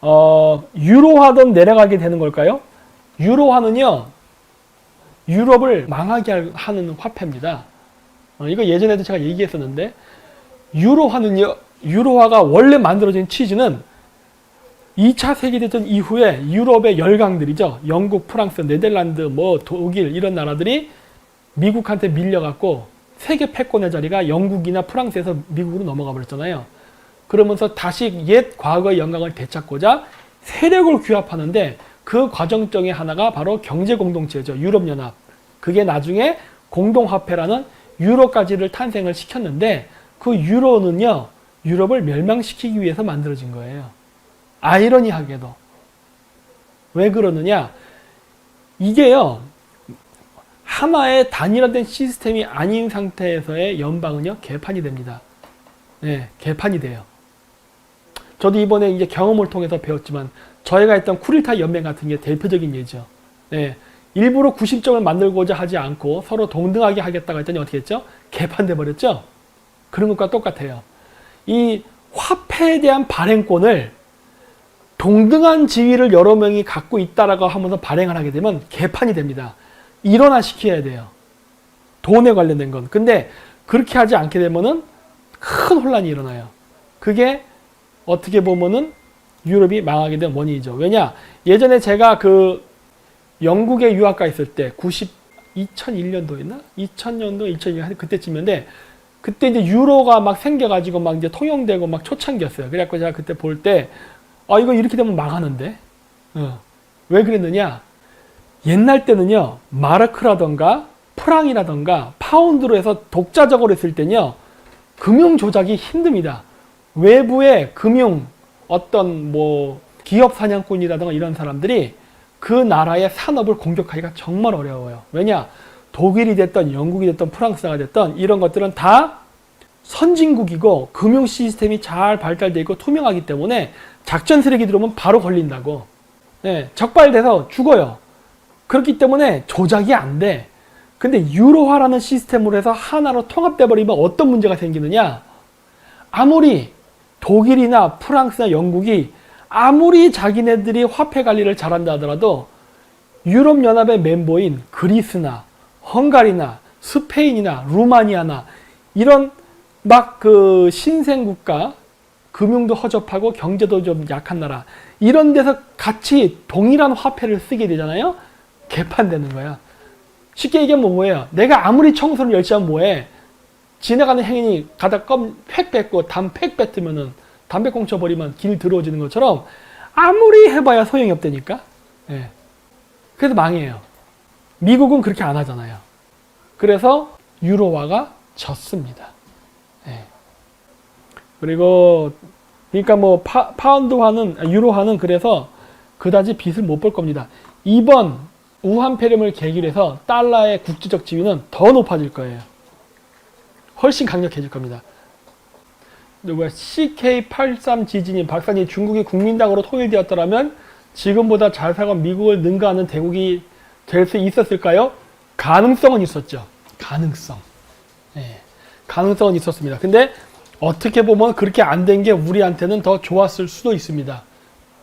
어, 유로화든 내려가게 되는 걸까요? 유로화는요, 유럽을 망하게 할- 하는 화폐입니다. 어, 이거 예전에도 제가 얘기했었는데, 유로화는요, 유로화가 원래 만들어진 취지는 2차 세계대전 이후에 유럽의 열강들이죠. 영국, 프랑스, 네덜란드, 뭐 독일 이런 나라들이 미국한테 밀려갖고 세계 패권의 자리가 영국이나 프랑스에서 미국으로 넘어가 버렸잖아요. 그러면서 다시 옛 과거의 영광을 되찾고자 세력을 규합하는데 그 과정 중에 하나가 바로 경제 공동체죠. 유럽 연합. 그게 나중에 공동화폐라는 유로까지를 탄생을 시켰는데 그 유로는요. 유럽을 멸망시키기 위해서 만들어진 거예요. 아이러니하게도. 왜 그러느냐? 이게요. 하나의 단일화된 시스템이 아닌 상태에서의 연방은요. 개판이 됩니다. 네, 개판이 돼요. 저도 이번에 이제 경험을 통해서 배웠지만 저희가 했던 쿠릴타 연맹 같은 게 대표적인 예죠. 네, 일부러 90점을 만들고자 하지 않고 서로 동등하게 하겠다고 했더니 어떻게 했죠? 개판돼 버렸죠? 그런 것과 똑같아요. 이 화폐에 대한 발행권을 동등한 지위를 여러 명이 갖고 있다라고 하면서 발행을 하게 되면 개판이 됩니다. 일원화시켜야 돼요. 돈에 관련된 건. 근데 그렇게 하지 않게 되면은 큰 혼란이 일어나요. 그게 어떻게 보면은 유럽이 망하게 된 원인이죠. 왜냐? 예전에 제가 그 영국에 유학가 있을 때 90, 2001년도였나? 2000년도, 2002년 그때쯤인데 그때 이제 유로가 막 생겨가지고 막 이제 통용되고 막 초창기였어요. 그래갖고 제가 그때 볼 때, 아, 이거 이렇게 되면 망하는데? 어. 왜 그랬느냐? 옛날 때는요, 마르크라던가 프랑이라던가 파운드로 해서 독자적으로 했을 때는요, 금융 조작이 힘듭니다. 외부의 금융, 어떤 뭐, 기업 사냥꾼이라던가 이런 사람들이 그 나라의 산업을 공격하기가 정말 어려워요. 왜냐? 독일이 됐던 영국이 됐던 프랑스가 됐던 이런 것들은 다 선진국이고 금융 시스템이 잘 발달되어 있고 투명하기 때문에 작전 세력이 들어오면 바로 걸린다고. 네, 적발돼서 죽어요. 그렇기 때문에 조작이 안 돼. 근데 유로화라는 시스템으로 해서 하나로 통합돼 버리면 어떤 문제가 생기느냐? 아무리 독일이나 프랑스나 영국이 아무리 자기네들이 화폐 관리를 잘한다 하더라도 유럽 연합의 멤버인 그리스나 헝가리나 스페인이나 루마니아나 이런 막 그 신생 국가 금융도 허접하고 경제도 좀 약한 나라 이런 데서 같이 동일한 화폐를 쓰게 되잖아요. 개판되는 거야. 쉽게 얘기하면 뭐예요? 내가 아무리 청소를 열심히 뭐해? 지나가는 행인이 가다 껌팩 뱉고 담팩 뱉으면은 담배 꽁쳐 버리면 길 들어오지는 것처럼 아무리 해봐야 소용이 없다니까. 예. 그래서 망해요. 미국은 그렇게 안 하잖아요. 그래서 유로화가 졌습니다. 예. 그리고 그러니까 뭐 파, 파운드화는 아, 유로화는 그래서 그다지 빚을 못 볼 겁니다. 이번 우한 폐렴을 계기로 해서 달러의 국제적 지위는 더 높아질 거예요. 훨씬 강력해질 겁니다. 누구야? CK83 지진이 박사님 중국이 국민당으로 통일되었더라면 지금보다 잘 살고 미국을 능가하는 대국이 될 수 있었을까요? 가능성은 있었죠. 가능성. 예. 가능성은 있었습니다. 근데 어떻게 보면 그렇게 안 된 게 우리한테는 더 좋았을 수도 있습니다.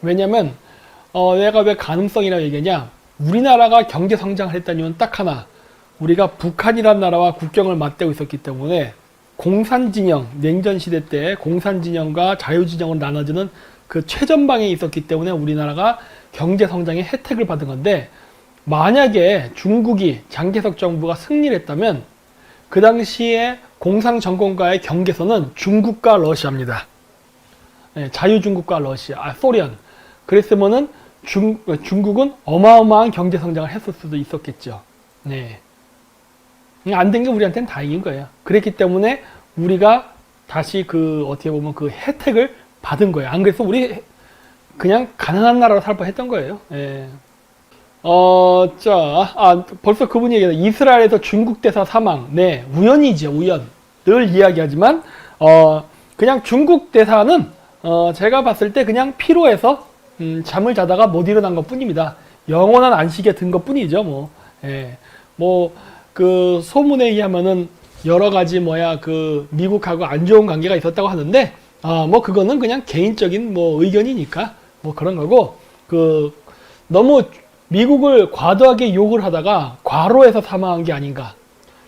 왜냐면 어, 내가 왜 가능성이라고 얘기하냐? 우리나라가 경제 성장을 했다는 이유는 딱 하나. 우리가 북한이라는 나라와 국경을 맞대고 있었기 때문에 공산진영, 냉전시대 때 공산진영과 자유진영으로 나눠지는 그 최전방에 있었기 때문에 우리나라가 경제 성장의 혜택을 받은 건데 만약에 중국이 장개석 정부가 승리를 했다면 그 당시에 공상 정권과의 경계선은 중국과 러시아입니다. 네, 자유중국과 러시아, 아, 소련. 그랬으면은 중, 중국은 어마어마한 경제 성장을 했을 수도 있었겠죠. 네. 안 된 게 우리한테는 다행인 거예요. 그랬기 때문에 우리가 다시 그 어떻게 보면 그 혜택을 받은 거예요. 안 그래서 우리 그냥 가난한 나라로 살 뻔했던 거예요. 예. 어, 자, 아, 벌써 그분이 얘기했다. 이스라엘에서 중국 대사 사망. 네, 우연이죠, 우연. 늘 이야기하지만, 어, 그냥 중국 대사는, 어, 제가 봤을 때 그냥 피로해서, 음, 잠을 자다가 못 일어난 것 뿐입니다. 영원한 안식에 든 것 뿐이죠, 뭐. 예. 뭐, 그, 소문에 의하면은, 여러 가지 뭐야, 그, 미국하고 안 좋은 관계가 있었다고 하는데, 아, 뭐, 그거는 그냥 개인적인 뭐 의견이니까, 뭐 그런 거고 그 너무 미국을 과도하게 욕을 하다가 과로해서 사망한 게 아닌가.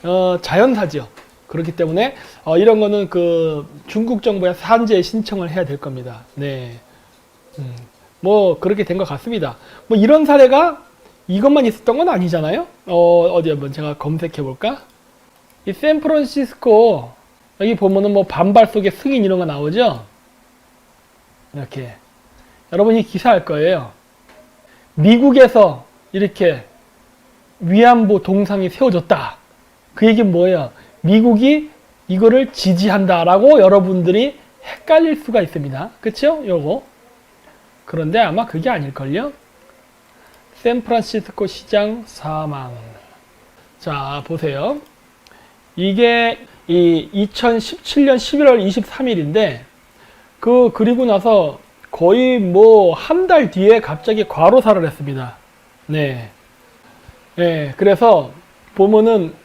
어, 자연사죠. 그렇기 때문에 어, 이런 거는 그 중국 정부에 산재 신청을 해야 될 겁니다. 네. 음, 뭐 그렇게 된 것 같습니다. 뭐 이런 사례가 이것만 있었던 건 아니잖아요. 어, 어디 한번 제가 검색해 볼까? 이 샌프란시스코 여기 보면은 뭐 반발 속에 승인 이런 거 나오죠. 이렇게 여러분이 기사할 거예요. 미국에서 이렇게 위안부 동상이 세워졌다. 그 얘기는 뭐예요? 미국이 이거를 지지한다라고 여러분들이 헷갈릴 수가 있습니다. 그쵸? 요거. 그런데 아마 그게 아닐걸요? 샌프란시스코 시장 사망. 자, 보세요. 이게 이 2017년 11월 23일인데, 그, 그리고 나서 거의 뭐 한 달 뒤에 갑자기 과로사를 했습니다. 네. 네, 그래서 보면은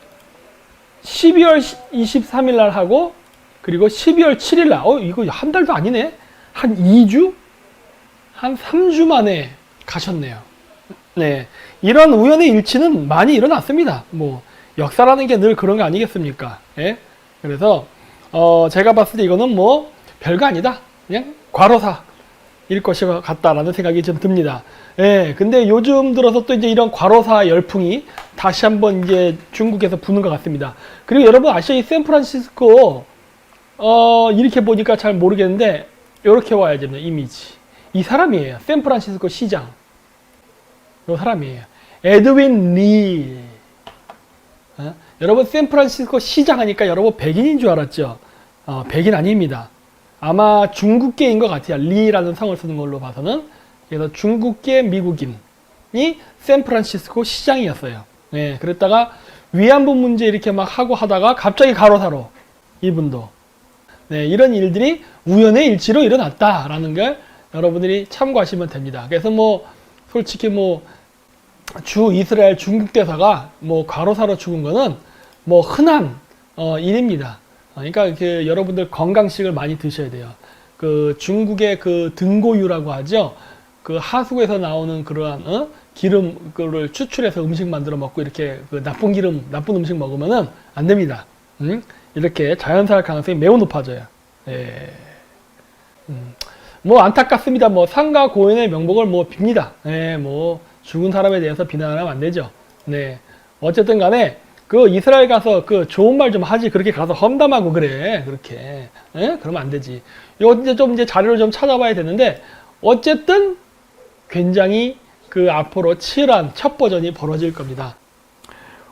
12월 23일 날 하고 그리고 12월 7일 날, 어, 이거 한 달도 아니네? 한 2주? 한 3주 만에 가셨네요. 네. 이런 우연의 일치는 많이 일어났습니다. 뭐, 역사라는 게 늘 그런 거 아니겠습니까? 예? 그래서, 어, 제가 봤을 때 이거는 뭐, 별거 아니다. 그냥 과로사. 일 것이 같다라는 생각이 좀 듭니다. 예, 근데 요즘 들어서 또 이제 이런 과로사 열풍이 다시 한번 이제 중국에서 부는 것 같습니다. 그리고 여러분 아시죠? 이 샌프란시스코, 어, 이렇게 보니까 잘 모르겠는데, 이렇게 와야 됩니다. 이미지. 이 사람이에요. 샌프란시스코 시장. 이 사람이에요. 에드윈 리. 어? 여러분 샌프란시스코 시장 하니까 여러분 백인인 줄 알았죠? 어, 백인 아닙니다. 아마 중국계인 것 같아요. 리라는 성을 쓰는 걸로 봐서는. 그래서 중국계 미국인이 샌프란시스코 시장이었어요. 네, 그랬다가 위안부 문제 이렇게 막 하고 하다가 갑자기 가로사로 이분도. 네, 이런 일들이 우연의 일치로 일어났다라는 걸 여러분들이 참고하시면 됩니다. 그래서 뭐 솔직히 뭐 주 이스라엘 중국 대사가 뭐 과로사로 죽은 거는 뭐 흔한 어, 일입니다. 그러니까 그 여러분들 건강식을 많이 드셔야 돼요. 그 중국의 그 등고유라고 하죠. 그 하수구에서 나오는 그러한 어? 기름 그를 추출해서 음식 만들어 먹고 이렇게 그 나쁜 기름 나쁜 음식 먹으면은 안 됩니다. 음? 이렇게 자연사할 가능성이 매우 높아져요. 예. 음. 뭐 안타깝습니다. 뭐 상가 고인의 명복을 뭐 빕니다. 예, 뭐 죽은 사람에 대해서 비난하면 안 되죠. 네. 어쨌든 간에 그 이스라엘 가서 그 좋은 말 좀 하지 그렇게 가서 험담하고 그래 그렇게 예? 그러면 안 되지 이거 이제 좀 이제 자료를 좀 찾아봐야 되는데 어쨌든 굉장히 그 앞으로 치열한 첫 버전이 벌어질 겁니다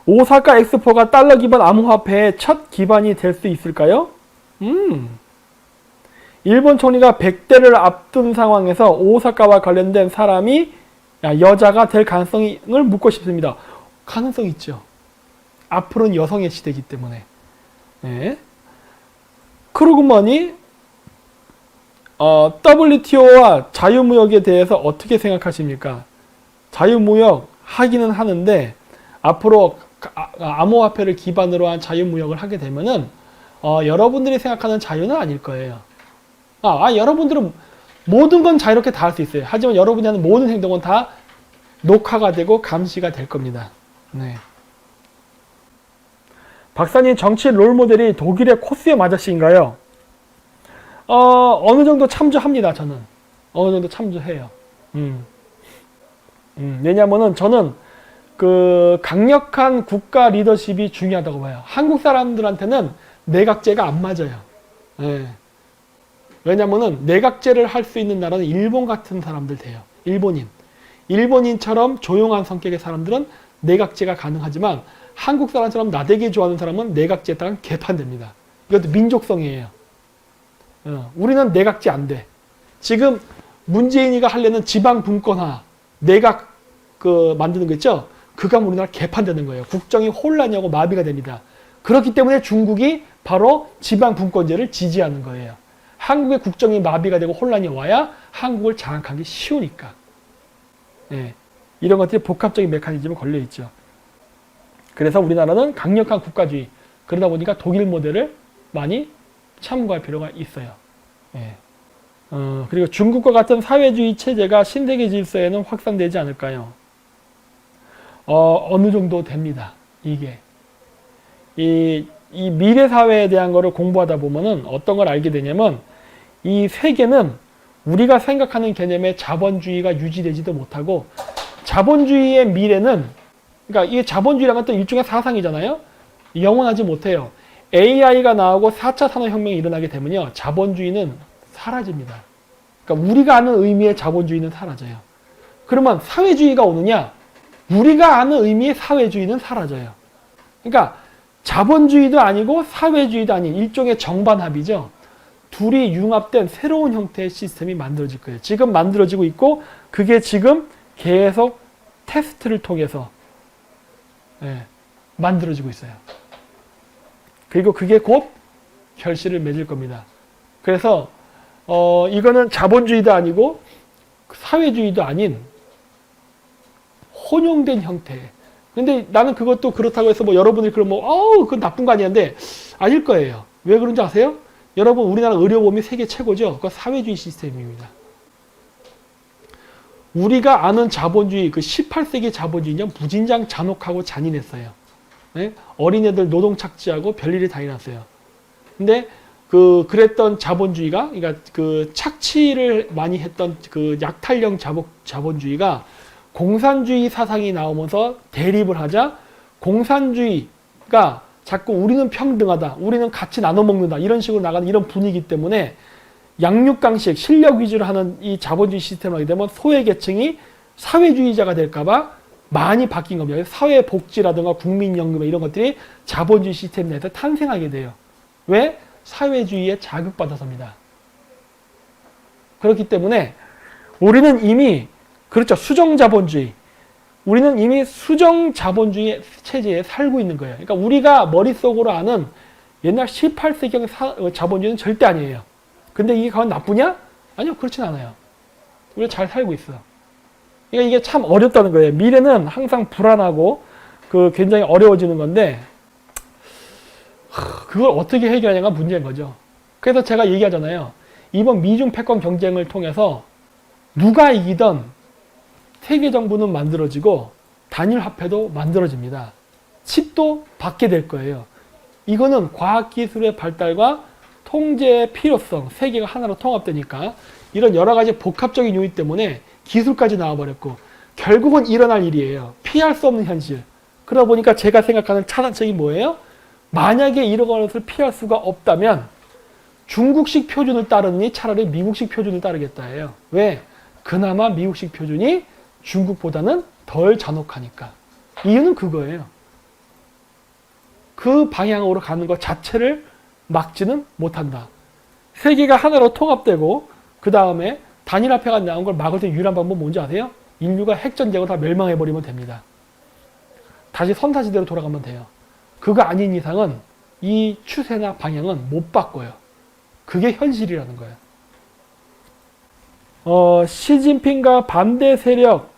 오사카 엑스포가 달러 기반 암호화폐의 첫 기반이 될 수 있을까요? 음 일본 총리가 100대를 앞둔 상황에서 오사카와 관련된 사람이 야, 여자가 될 가능성을 묻고 싶습니다 가능성 있죠 앞으로는 여성의 시대이기 때문에. 예. 그러고 보니 어, WTO와 자유무역에 대해서 어떻게 생각하십니까? 자유무역 하기는 하는데 앞으로 아, 암호화폐를 기반으로 한 자유무역을 하게 되면은 어, 여러분들이 생각하는 자유는 아닐 거예요. 아, 아, 여러분들은 모든 건 자유롭게 다 할 수 있어요. 하지만 여러분이 하는 모든 행동은 다 녹화가 되고 감시가 될 겁니다. 네. 박사님 정치 롤모델이 독일의 코스의 아저씨인가요? 어, 어느 정도 참조합니다, 저는. 어느 정도 참조해요. 음. 음, 왜냐면은 저는 그 강력한 국가 리더십이 중요하다고 봐요. 한국 사람들한테는 내각제가 안 맞아요. 예. 왜냐면은 내각제를 할 수 있는 나라는 일본 같은 사람들 돼요. 일본인. 일본인처럼 조용한 성격의 사람들은 내각제가 가능하지만 한국 사람처럼 나대기 좋아하는 사람은 내각제에 따라 개판됩니다. 이것도 민족성이에요. 어, 우리는 내각제 안 돼. 지금 문재인이가 하려는 지방 분권화, 내각 그 만드는 거 있죠? 그가 우리나라 개판되는 거예요. 국정이 혼란이하고 마비가 됩니다. 그렇기 때문에 중국이 바로 지방 분권제를 지지하는 거예요. 한국의 국정이 마비가 되고 혼란이 와야 한국을 장악하기 쉬우니까. 예, 이런 것들이 복합적인 메커니즘에 걸려 있죠. 그래서 우리나라는 강력한 국가주의 그러다 보니까 독일 모델을 많이 참고할 필요가 있어요. 예. 어, 그리고 중국과 같은 사회주의 체제가 신세계 질서에는 확산되지 않을까요? 어, 어느 정도 됩니다. 이게. 이, 이 미래 사회에 대한 거를 공부하다 보면은 어떤 걸 알게 되냐면 이 세계는 우리가 생각하는 개념의 자본주의가 유지되지도 못하고 자본주의의 미래는 그러니까 이 자본주의라는 건또 일종의 사상이잖아요. 영원하지 못해요. AI가 나오고 4차 산업혁명이 일어나게 되면요. 자본주의는 사라집니다. 그러니까 우리가 아는 의미의 자본주의는 사라져요. 그러면 사회주의가 오느냐? 우리가 아는 의미의 사회주의는 사라져요. 그러니까 자본주의도 아니고 사회주의도 아닌 일종의 정반합이죠. 둘이 융합된 새로운 형태의 시스템이 만들어질 거예요. 지금 만들어지고 있고 그게 지금 계속 테스트를 통해서 예, 만들어지고 있어요. 그리고 그게 곧 결실을 맺을 겁니다. 그래서 어, 이거는 자본주의도 아니고 사회주의도 아닌 혼용된 형태. 근데 나는 그것도 그렇다고 해서 뭐 여러분이 그럼 뭐, 어우, 그건 나쁜 거 아니는데 아닐 거예요. 왜 그런지 아세요? 여러분, 우리나라 의료보험이 세계 최고죠? 그거 사회주의 시스템입니다. 우리가 아는 자본주의, 그 18세기 자본주의는 무진장 잔혹하고 잔인했어요. 네? 어린애들 노동 착취하고 별일이 다 일어났어요. 근데 그 그랬던 자본주의가 그러니까 그 착취를 많이 했던 그 약탈형 자본 자본주의가 공산주의 사상이 나오면서 대립을 하자 공산주의가 자꾸 우리는 평등하다, 우리는 같이 나눠 먹는다 이런 식으로 나가는 이런 분위기 때문에 양육강식 실력 위주로 하는 이 자본주의 시스템을 하게 되면 소외 계층이 사회주의자가 될까봐 많이 바뀐 겁니다. 사회복지라든가 국민연금 이런 것들이 자본주의 시스템 내에서 탄생하게 돼요. 왜? 사회주의에 자극받아서입니다. 그렇기 때문에 우리는 이미 그렇죠. 수정자본주의. 우리는 이미 수정 자본주의 체제에 살고 있는 거예요. 그러니까 우리가 머릿속으로 아는 옛날 18세기의 자본주의는 절대 아니에요. 근데 이게 과연 나쁘냐? 아니요. 그렇진 않아요. 우리가 잘 살고 있어. 그러니까 이게 참 어렵다는 거예요. 미래는 항상 불안하고 그 굉장히 어려워지는 건데 그걸 어떻게 해결하냐가 문제인 거죠. 그래서 제가 얘기하잖아요. 이번 미중 패권 경쟁을 통해서 누가 이기던 세계 정부는 만들어지고 단일 화폐도 만들어집니다. 칩도 받게 될 거예요. 이거는 과학기술의 발달과 통제의 필요성, 세계가 하나로 통합되니까 이런 여러 가지 복합적인 요인 때문에 기술까지 나와버렸고 결국은 일어날 일이에요. 피할 수 없는 현실. 그러다 보니까 제가 생각하는 차단책이 뭐예요? 만약에 이런 것을 피할 수가 없다면 중국식 표준을 따르니 차라리 미국식 표준을 따르겠다예요. 왜? 그나마 미국식 표준이 중국보다는 덜 잔혹하니까. 이유는 그거예요. 그 방향으로 가는 것 자체를 막지는 못한다. 세계가 하나로 통합되고 그 다음에 단일화폐가 나온 걸 막을 때 유일한 방법 뭔지 아세요? 인류가 핵전쟁으로 다 멸망해버리면 됩니다. 다시 선사시대로 돌아가면 돼요. 그거 아닌 이상은 이 추세나 방향은 못 바꿔요. 그게 현실이라는 거예요. 어, 시진핑과 반대 세력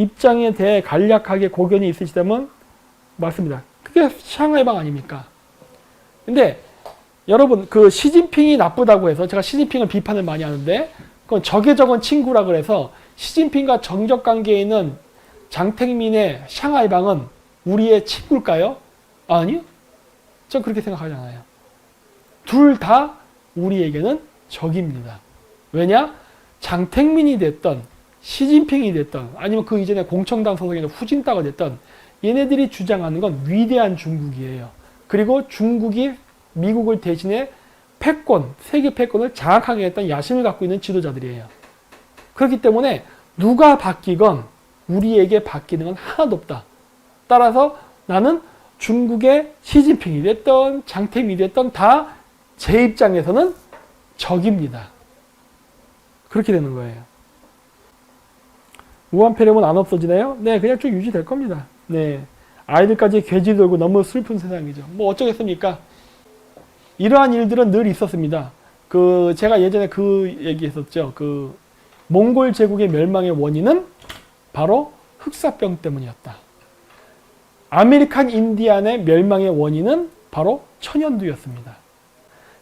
입장에 대해 간략하게 고견이 있으시다면 맞습니다. 그게 샹하이 방 아닙니까? 근데 여러분 그 시진핑이 나쁘다고 해서 제가 시진핑을 비판을 많이 하는데 그건 적에 적은 친구라 그래서 시진핑과 정적 관계에 있는 장택민의 샹하이 방은 우리의 친구일까요? 아니요. 전 그렇게 생각하잖아요. 둘 다 우리에게는 적입니다. 왜냐? 장택민이 됐던 시진핑이 됐던 아니면 그 이전에 공청당 소속의 후진따가 됐던 얘네들이 주장하는 건 위대한 중국이에요. 그리고 중국이 미국을 대신해 패권, 세계 패권을 장악하게 했던 야심을 갖고 있는 지도자들이에요. 그렇기 때문에 누가 바뀌건 우리에게 바뀌는 건 하나도 없다. 따라서 나는 중국의 시진핑이 됐던 장태민이 됐던 다 제 입장에서는 적입니다. 그렇게 되는 거예요. 우한폐렴은 안 없어지나요? 네, 그냥 쭉 유지될 겁니다. 네. 아이들까지 괴지 돌고 너무 슬픈 세상이죠. 뭐 어쩌겠습니까? 이러한 일들은 늘 있었습니다. 그 제가 예전에 그 얘기 했었죠. 그 몽골 제국의 멸망의 원인은 바로 흑사병 때문이었다. 아메리칸 인디안의 멸망의 원인은 바로 천연두였습니다.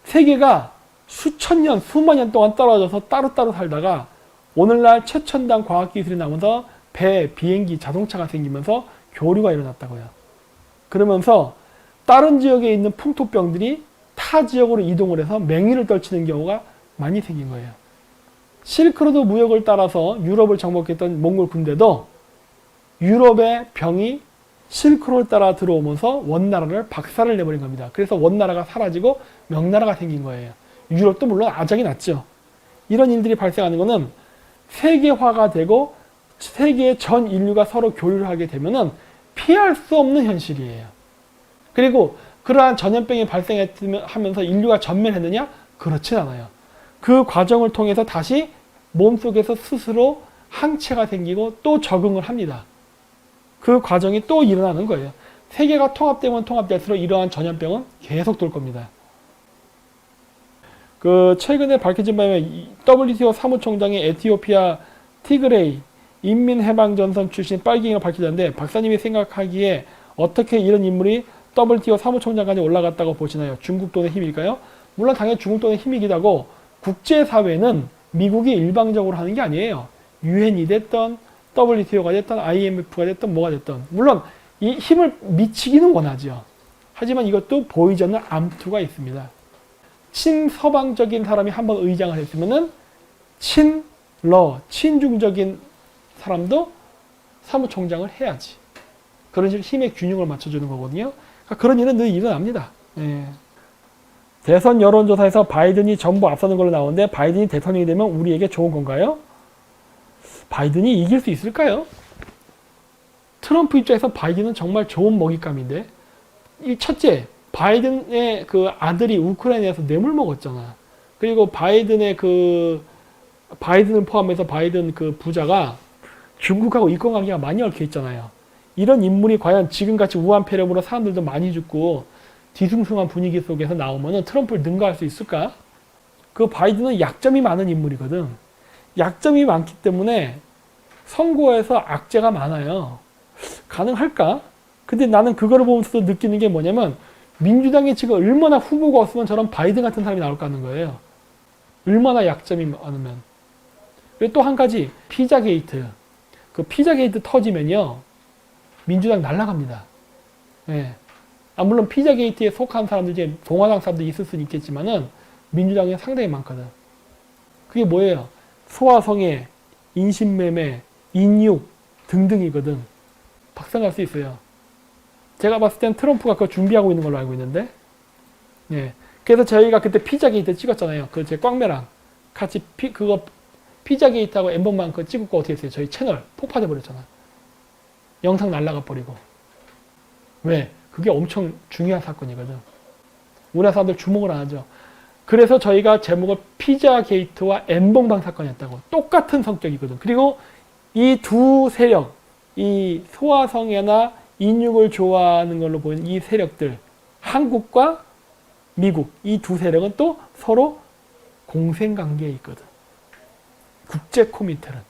세계가 수천 년, 수만 년 동안 떨어져서 따로따로 살다가 오늘날 최첨단 과학기술이 나오면서 배, 비행기, 자동차가 생기면서 교류가 일어났다고요. 그러면서 다른 지역에 있는 풍토병들이 타 지역으로 이동을 해서 맹위를 떨치는 경우가 많이 생긴 거예요. 실크로드 무역을 따라서 유럽을 정복했던 몽골 군대도 유럽의 병이 실크로를 따라 들어오면서 원나라를 박살을 내버린 겁니다. 그래서 원나라가 사라지고 명나라가 생긴 거예요. 유럽도 물론 아작이 났죠. 이런 일들이 발생하는 것은 세계화가 되고 세계 전 인류가 서로 교류를 하게 되면은 피할 수 없는 현실이에요. 그리고 그러한 전염병이 발생하면서 인류가 전멸했느냐? 그렇진 않아요. 그 과정을 통해서 다시 몸속에서 스스로 항체가 생기고 또 적응을 합니다. 그 과정이 또 일어나는 거예요. 세계가 통합되면 통합될수록 이러한 전염병은 계속 돌 겁니다. 그 최근에 밝혀진 바에 WTO 사무총장의 에티오피아 티그레이 인민해방전선 출신 빨갱이가 밝혀졌는데 박사님이 생각하기에 어떻게 이런 인물이 WTO 사무총장까지 올라갔다고 보시나요? 중국 돈의 힘일까요? 물론 당연히 중국 돈의 힘이기도 하고 국제사회는 미국이 일방적으로 하는 게 아니에요. 유엔이 됐던 WTO가 됐던 IMF가 됐던 뭐가 됐던 물론 이 힘을 미치기는 원하죠. 하지만 이것도 보이지 않는 암투가 있습니다. 친서방적인 사람이 한 번 의장을 했으면은 친러 친중적인 사람도 사무총장을 해야지. 그런 식으로 힘의 균형을 맞춰주는 거거든요. 그러니까 그런 일은 늘 일어납니다. 예. 대선 여론조사에서 바이든이 전부 앞서는 걸로 나오는데 바이든이 대통령이 되면 우리에게 좋은 건가요? 바이든이 이길 수 있을까요? 트럼프 입장에서 바이든은 정말 좋은 먹잇감인데 이 첫째 바이든의 그 아들이 우크라이나에서 뇌물 먹었잖아. 그리고 바이든의 그 바이든을 포함해서 바이든 그 부자가 중국하고 이권 관계가 많이 얽혀 있잖아요. 이런 인물이 과연 지금같이 우한 폐렴으로 사람들도 많이 죽고 뒤숭숭한 분위기 속에서 나오면은 트럼프를 능가할 수 있을까? 그 바이든은 약점이 많은 인물이거든. 약점이 많기 때문에 선거에서 악재가 많아요. 가능할까? 근데 나는 그거를 보면서 느끼는 게 뭐냐면 민주당이 지금 얼마나 후보가 없으면 저런 바이든 같은 사람이 나올까 하는 거예요. 얼마나 약점이 많으면. 그리고 또 한 가지 피자 게이트. 그 피자 게이트 터지면요. 민주당 날라갑니다. 예. 아, 물론 피자 게이트에 속한 사람들 중에 공화당 사람들이 있을 수는 있겠지만은 민주당에 상당히 많거든. 그게 뭐예요? 소아성애, 인신매매, 인육 등등이거든. 박살날 수 있어요. 제가 봤을 땐 트럼프가 그거 준비하고 있는 걸로 알고 있는데, 예. 그래서 저희가 그때 피자 게이트 찍었잖아요. 그 제 꽝매랑 같이 피, 그거 피자 게이트하고 엠번만 그거 찍고 어떻게 했어요? 저희 채널 폭파돼 버렸잖아. 영상 날라가 버리고. 왜? 그게 엄청 중요한 사건이거든. 우리나라 사람들 주목을 안 하죠. 그래서 저희가 제목을 피자 게이트와 엠번방 사건이었다고. 똑같은 성격이거든. 그리고 이 두 세력, 이 소아성애나 인육을 좋아하는 걸로 보이는 이 세력들, 한국과 미국, 이 두 세력은 또 서로 공생 관계에 있거든. 국제 코미테는.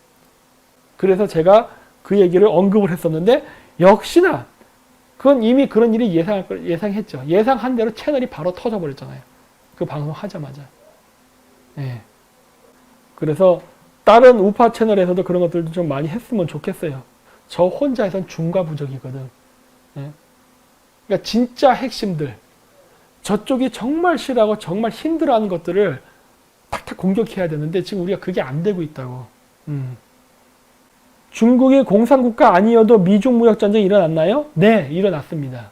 그래서 제가 그 얘기를 언급을 했었는데, 역시나, 그건 이미 그런 일이 예상할 걸 예상했죠. 예상한 대로 채널이 바로 터져 버렸잖아요. 그 방송 하자마자. 예. 그래서 다른 우파 채널에서도 그런 것들도 좀 많이 했으면 좋겠어요. 저 혼자 해선 중과부적이거든. 예. 그러니까 진짜 핵심들, 저쪽이 정말 싫어하고 정말 힘들어하는 것들을 탁탁 공격해야 되는데 지금 우리가 그게 안 되고 있다고. 음. 중국이 공산국가 아니어도 미중 무역 전쟁이 일어났나요? 네, 일어났습니다.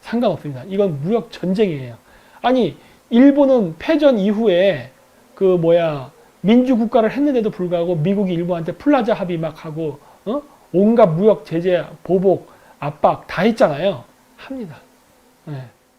상관없습니다. 이건 무역 전쟁이에요. 아니, 일본은 패전 이후에 그 뭐야 민주국가를 했는데도 불구하고 미국이 일본한테 플라자 합의 막 하고 어? 온갖 무역 제재, 보복, 압박 다 했잖아요. 합니다. 네.